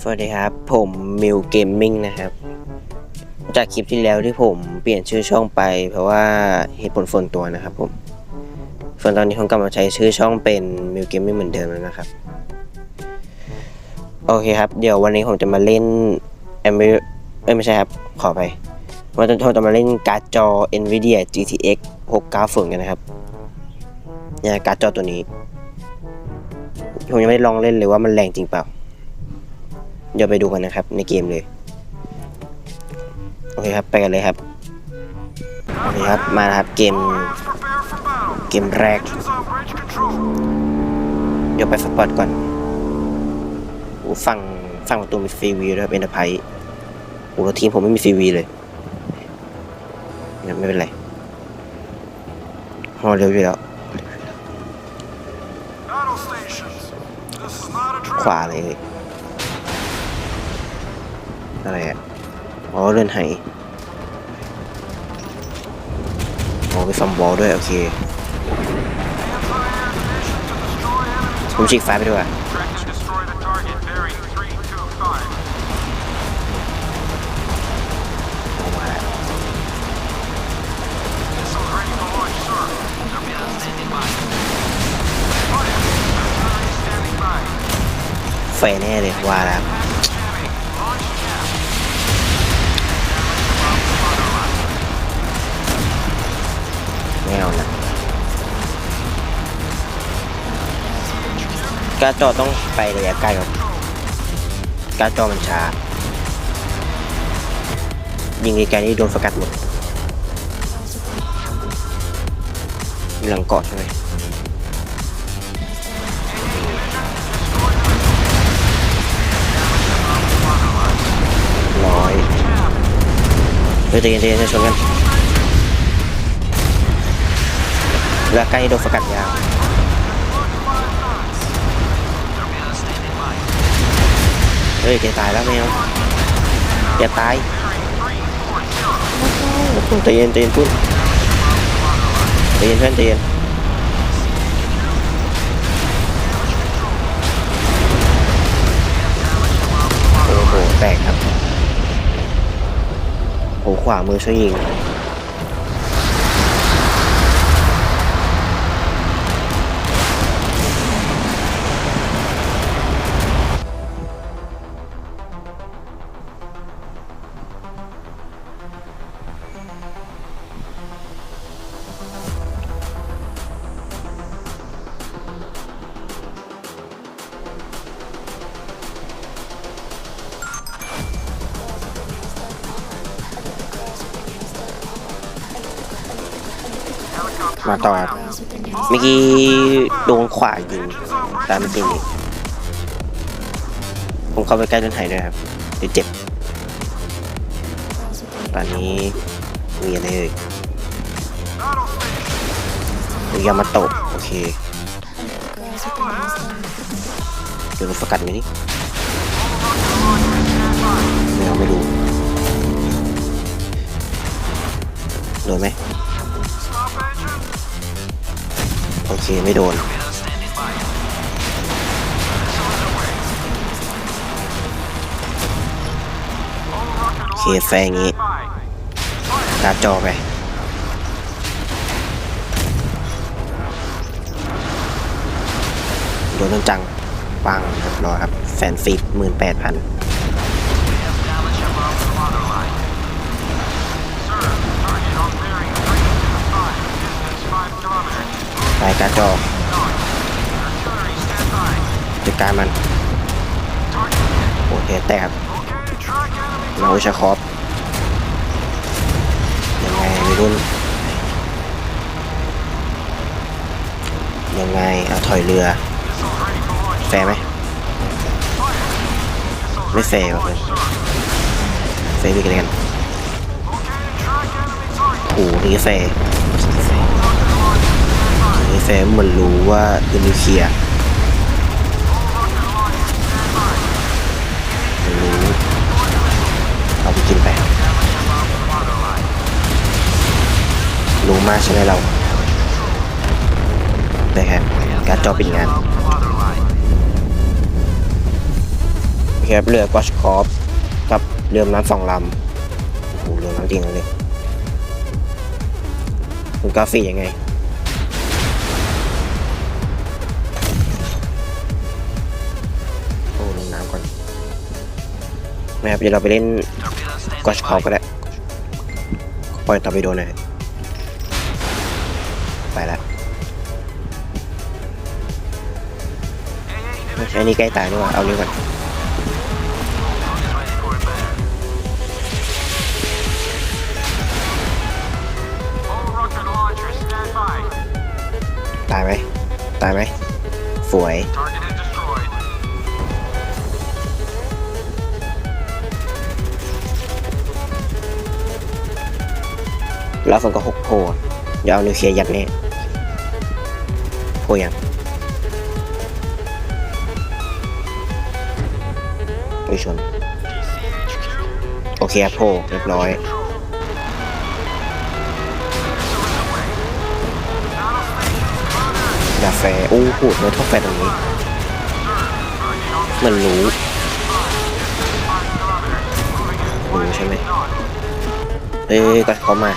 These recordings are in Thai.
สวัสดีครับ ผมมิวเกมมิ่งนะครับ จากคลิปที่แล้วที่ผมเปลี่ยนชื่อช่องไป เพราะว่าเหตุผลส่วนตัวนะครับผมส่วนตอนนี้ผมกลับมาใช้ชื่อช่องเป็นมิวเกมมิ่งเหมือนเดิมแล้วนะครับ โอเคครับ เดี๋ยววันนี้ผมจะมาเล่นแอมเอ้ไม่ใช่ครับ ขอไปวันนี้ผมจะมาเล่นการ์ดจอ NVIDIA GTX 690กันนะครับเนี่ยการ์ดจอตัวนี้ ผมยังไม่ได้ลองเล่นเลยว่ามันแรงจริงเปล่า เดี๋ยวไปดูกันนะครับ ในเกมเลย โอเคครับ ไปกันเลยครับ โอเคครับ มาครับเกม เกมแรก เดี๋ยวไปสปอตก่อนโอ้ฝั่งฝั่งประตูมีฟีวีด้วยเป็นอภัยโอ้แล้วทีมผมไม่มีฟีวีเลยนไม่เป็นไรฮอเร็วอยู่แล้วขวาเลย อะไรอะ อ๋อเลื่อนไหอ๋อไปซัมบอลด้วย โอเค ผมฉีกไฟไปด้วยไฟแน่เลยว่าแล้ว การจอต้องไประยะไกลครับ การจอมันช้า ยิงไกลๆนี่โดนสกัดหมดมีหลังเกาะใช่ไหมร้อยเฮ้ยใจเย็นใจะชนกันเวลาใกล้โดนสกัดยาว ฮ้ยแกตายแล้วแมวอย่าตายใจเย็นใจเย็นพุ่นใจเย็นเพื่อนใจเย็นโอ้โหแตกครับโอ้ขวามือช่วยยิง มาต่อครับเมื่อกี้โดนขวายิงตามเมื่อกี้นี้ผมเข้าไปใกล้ต้นไห้ด้วยครับเดี๋ยวเจ็บ ตอนนี้มีอะไรเอ่ยอุยามาโตะโอเคเดี๋ยวราสกัดไหมนี่ไม่เอาไม่รู้โดนไหม โอเคไม่โดน โอเคแฟงงี้ By. กาจอไปโดนจังปังเรียบร้อยครับแฟนฟีดหมื่นแปดพันายกาจอจัดการมัน โอเค แตกมาอุชาคอฟยังไงวัยรุ่นยังไงเอาถอยเรือ แฟร์ไหมไม่แฟร์ว่ะเพื่อนแฟร์ดีกันกันโหนี่แฟร์ นี่แฟร์เหมือนรู้ว่าคือนิวเคลียร์มันรู้เอาไปกินไป รู้มากใช่ไหมเราได้ครับการจอปิดงาน Waterline. เครับเรือกอชคอฟกับเรือน้ำสองลำโอ้โหเรือน้ำจริงเลยคุณกราฟียังไง นะครับเดี๋ยวเราไปเล่นกอชคอก็ได้ปล่อยต่อไปโดนนะไปแล้วอันนี้ใกล้ตายนี่ว่าเอาเร็ก่อนตายไหมตายไหมสวย แล้วฝนก็หกโผล่เดี๋ยวเอานิวเคลียร์ยัดแน่โผล่ยังไม่ชนโอเคครับโผล่เรียบร้อย Control. Missile is away. Battle stations covered. กาแฟอู้หูดเนื้อทอแฟตรงนี้มือนรู้รู้ใช่ไหมเอ้ยก็เขามา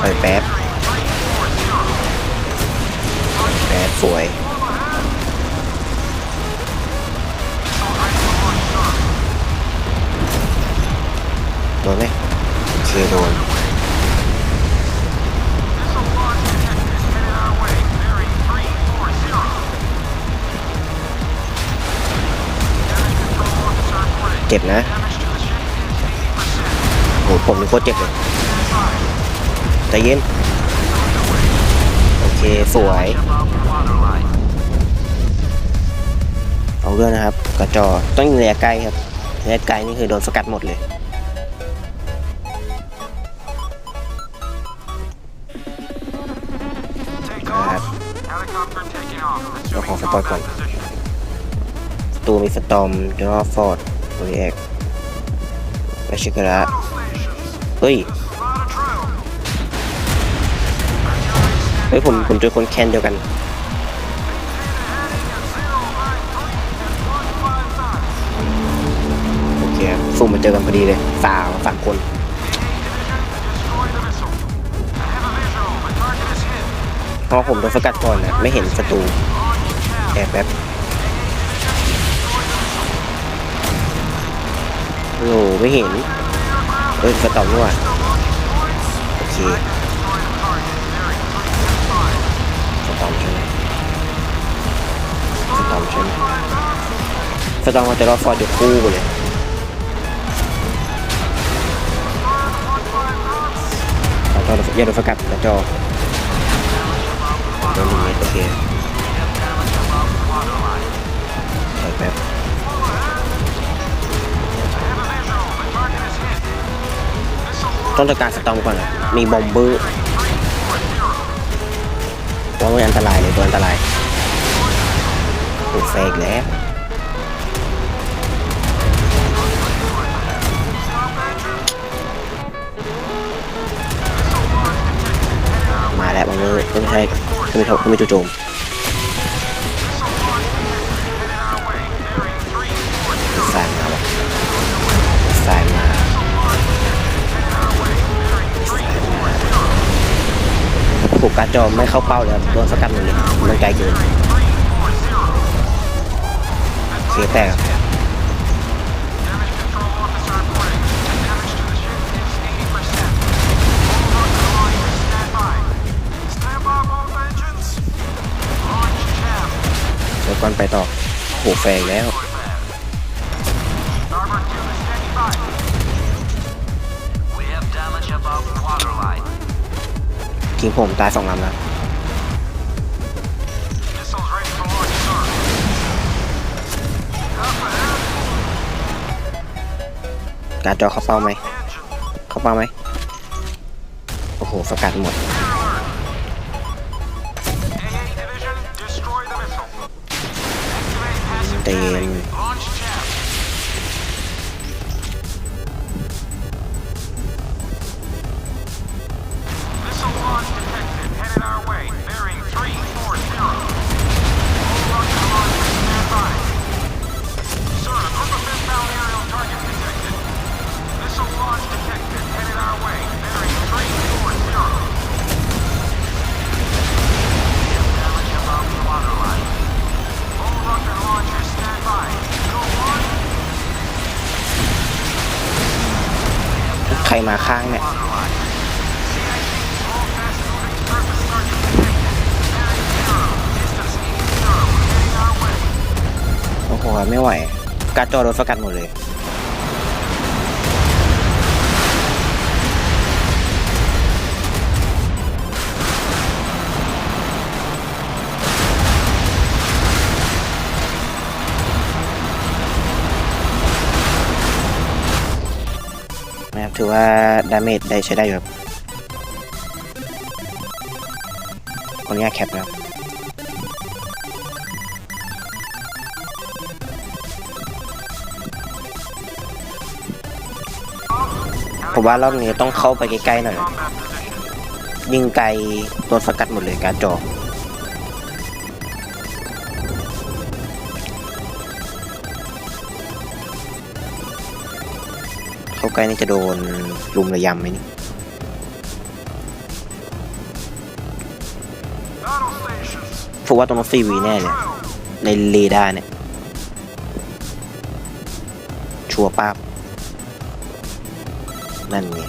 คอยแป๊บแป๊บสวยโดนไหมเคโดนเจ็บนะโหผมนี่โคตรเจ็บเลย ใจเย็น โอเค สวย เอาเรื่องนะครับ กระจอต้องยิงระยะไกลครับระยะไกลนี่คือโดนสกัดหมดเลยเราขอสปอยก่อนตูมีสตอมเดนอฟอร์ดโอเอ็กและชิคาระเฮ้ย เฮ้ยผมผมเจอคนแคนเดียวกัน โอเคครับสุ่มมาเจอกันพอดีเลยสาวสามคนเพราะผมโดนสกัดก่อนนะไม่เห็นศัตรูแอบแป๊บโอ้ไม่เห็น เอ้ยกระต่อมนี่หว่าโอเค สตอมมันจะรอดฟอร์ดอยู่คู่กันเลยแล้วก็อย่าโดนสกัดกระจอโดนหนึ่งเมตรโอเคถอยแป๊บต้องจัดการสตอมก่อนนะมีบอมเบอร์ว่ามันอันตรายเลยตัวอันตรายโอ้แฟกแล้ว อมเบอไม่ใช่ไม่ใช่ไม่จู่โจมสายมาวะสายมาถูกการจอไม่เข้าเป้าเลยโดนสกัดหมดเลยมันไกลเกินเคแตกครับ ก่อนไปต่อโหแฟงแล้วกิงผมตายสองลำแล้วการจอเขาเป้าไหมเขาเป้าไหมโอ้โหสกัดหมด เย็น มาข้างเนี่ยโอ้โหไม่ไหว การจอดรถสกัดหมดเลย ถือว่าดาเมจได้ใช้ได้อยู่ครับคนนี้แคปนะครับผมว่ารอบนี้ต้องเข้าไปใกล้ๆหน่อย ยิงไกลโดนสกัดหมดเลยการจอ เข้าใกล้นี่จะโดนลุมระยำไหมนี่ผมว่าตรงนั้นซีวีแน่เลยในเรดาร์เนี่ย ชัวร์ป้าบนั่นไง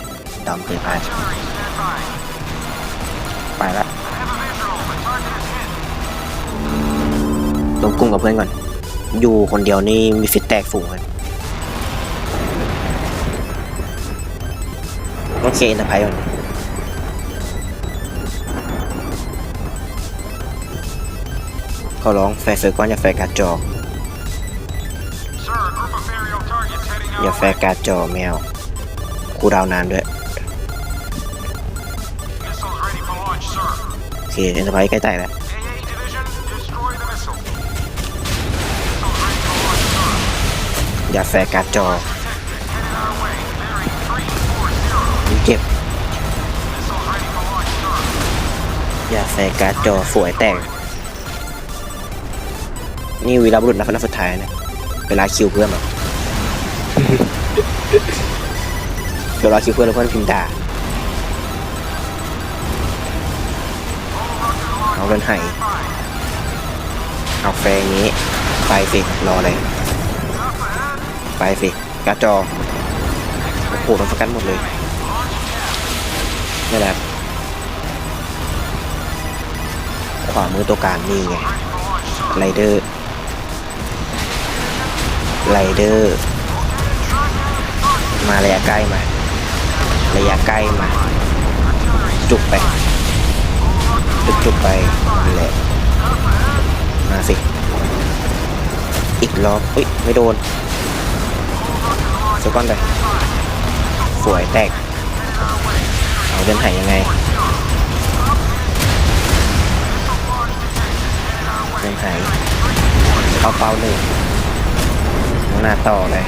ดอมเพย์พา Artillery, stand by. ไปละ I have a visual. The target is hit. รวมกลุ่มกับเพื่อนก่อน อยู่คนเดียวนี่มีฟิตแตกฝูงเลย เคอินทภัยวันขาร้องแฟร์เซอร์ก้อนอย่าแฟร์การ์จออย่าแฟร์การ์จอแมวคูดาวนานด้วยโอเคอินทภัยใกล้ใจแล้วอย่าแฟร์การ์จอ เจ็บ Missiles ready for launch, sir. อย่าแฟร์การ์ดจอสวยแตกนี่วีรบุรุษนักนัดสุดท้ายนะเวลาคิวเพื่อนเหรอเวลาคิวเพื่อนแล้วเพื่อนพิมพ์ด่าเอาเล่นไห้เอาแฟร์อย่างนี้ ไปสิ รออะไร ไปสิการ์ดจอโอ้โหโดนสกัดหมดเลย นี่แหละขวามือตัวกลางนี่ไงไรเดอร์ไรเดอร์มาระยะใกล้มา ระยะใกล้มา จุกไป จุกจุกไปนั่แหละมาสิ อีกรอบอุ้ยไม่โดนสก้อนไปสวยแตก เอาเดินหายยังไงเดินหายเข้าเป้าหนึ่งข้างหน้าต่อเลย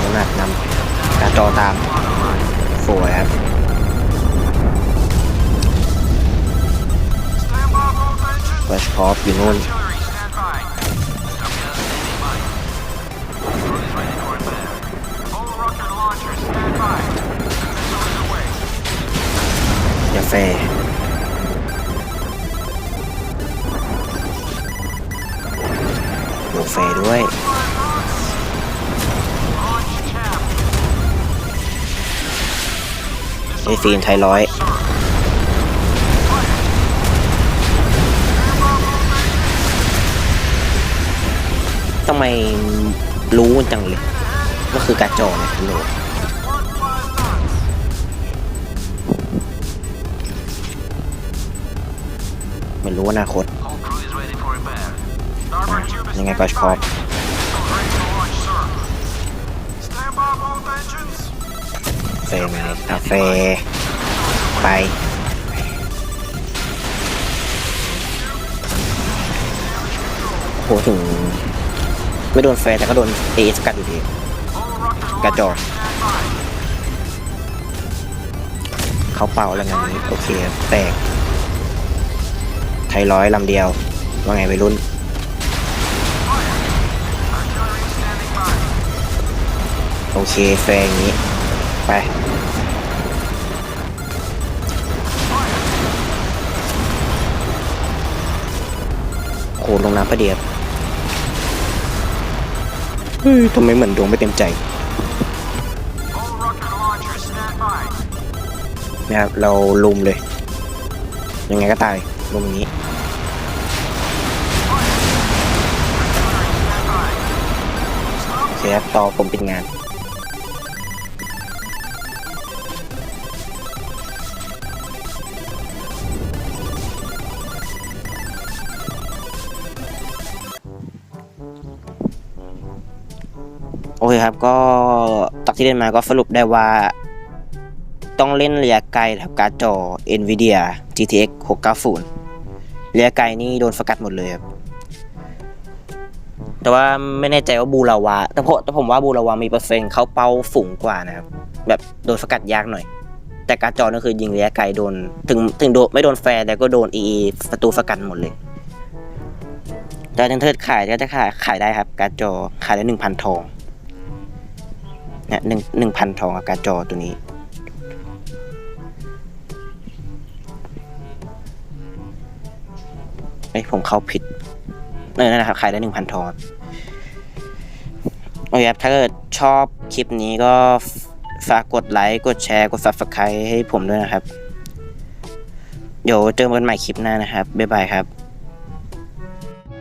น้ำหนักนำการจอตามสวยครับ แฟชคอปอยู่นู่นอย่าแฟหนูฟด้วยไอซีนไทยร้อยำไมรู้จังเลยก็คือกระจอกนะโหไม่รู้อนาคตยังไงก็ชอบเฟรไหมกาเฟไปโหถึง ไม่โดนแฟร์แต่ก็โดนเอสกัดอยู่ดีกระจอกเขาเป่าแล้วงี้นโอเค แตก ไทร้อยลำเดียว ว่าไงไปรุ่น โอเค แฟร์อย่างนี้ ไปโคลงน้ำประเดี๋ยว ฮ้ยทำไมเหมือนดวงไม่เต็มใจนะครับเราลุมเลย ยังไงก็ตายลุมอย่างนี้โอเคครับต่อผมปิดงาน โอเคครับก็จากที่เล่นมาก็สรุปได้ว่า ต้องเล่นระยะไกลครับการ์ดจอ NVIDIA GTX 690ระยะไกลนี่โดนสกัดหมดเลยครับแต่ว่าไม่แน่ใจว่าบูราวาแต่ผมแต่ผมว่าบูราวามีเปอร์เซ็นต์เข้าเป้าฝูงกว่านะครับ แบบโดนสกัดยากหน่อย แต่การจอนั่นคือยิงระยะไกลโดน ถึงถึงโดนไม่โดนแฟร์แต่ก็โดน EE ประตูสกัดหมดเลย แต่จังเทิดขายก็จะขายขายได้ครับ การจอขายได้หนึ่งพันทอง เนี่ยหนึ่งหนึ่งพันทองกับการ์จอตัวนี้ เอ้ยผมเข้าผิดเออนั่นนะครับขายได้หนึ่งพันทองครับโอเคครับถ้าเกิดชอบคลิปนี้ก็ฝากกดไลค์กดแชร์กด subscribe ให้ผมด้วยนะครับ เดี๋ยวเจอกันใหม่คลิปหน้านะครับ บ๊ายบายครับ